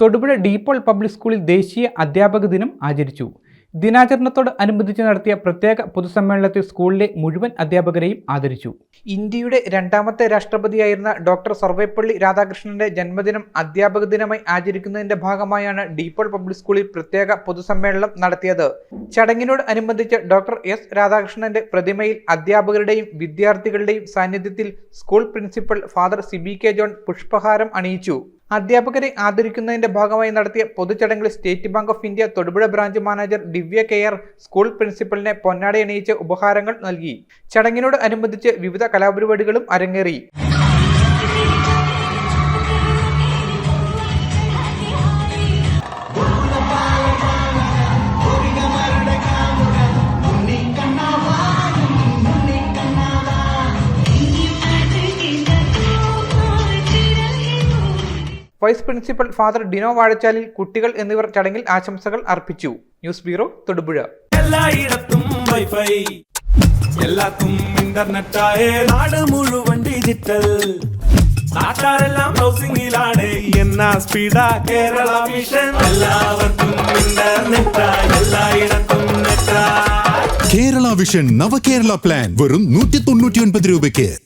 Thodupuzha De Paul public സ്കൂളിൽ ദേശീയ അധ്യാപക ദിനം ആചരിച്ചു. ദിനാചരണത്തോട് അനുബന്ധിച്ച് നടത്തിയ പ്രത്യേക പൊതുസമ്മേളനത്തിൽ സ്കൂളിലെ മുഴുവൻ അധ്യാപകരെയും ആദരിച്ചു. ഇന്ത്യയുടെ രണ്ടാമത്തെ രാഷ്ട്രപതിയായിരുന്ന ഡോക്ടർ സർവേപ്പള്ളി രാധാകൃഷ്ണന്റെ ജന്മദിനം അധ്യാപക ദിനമായി ആചരിക്കുന്നതിന്റെ ഭാഗമായാണ് ഡീപ്പോൾ പബ്ലിക് സ്കൂളിൽ പ്രത്യേക പൊതുസമ്മേളനം നടത്തിയത്. ചടങ്ങിനോട് അനുബന്ധിച്ച് ഡോക്ടർ എസ്. രാധാകൃഷ്ണന്റെ പ്രതിമയിൽ അധ്യാപകരുടെയും വിദ്യാർത്ഥികളുടെയും സാന്നിധ്യത്തിൽ school principal father Siby K. John പുഷ്പഹാരം അണിയിച്ചു. അധ്യാപകരെ ആദരിക്കുന്നതിന്റെ ഭാഗമായി നടത്തിയ പൊതുചടങ്ങിൽ state bank of India Thodupuzha branch manager Divya care school പ്രിൻസിപ്പലിനെ പൊന്നാടയണിയിച്ച് ഉപഹാരങ്ങൾ നൽകി. ചടങ്ങിനോട് അനുബന്ധിച്ച് വിവിധ കലാപരിപാടികളും അരങ്ങേറി. Vice principal father Dino Vazhachalil കുട്ടികൾ എന്നിവർ ചടങ്ങിൽ ആശംസകൾ അർപ്പിച്ചു. News bureau Thodupuzha. എല്ലായിടത്തും വൈഫൈ. എല്ലാത്തും ഇന്റർനെറ്റായേ നാട് മുഴുവൻ ഡിജിറ്റൽ നാട്ടാരെല്ലാം ബ്രൗസിംഗിലാണ് എന്നാ സ്പീഡാ കേരള മിഷൻ എല്ലാവർക്കും എല്ലായിടത്തും കേരള വിഷൻ നവകേരള പ്ലാൻ വെറും നൂറ്റി തൊണ്ണൂറ്റി ഒൻപത് രൂപയ്ക്ക്.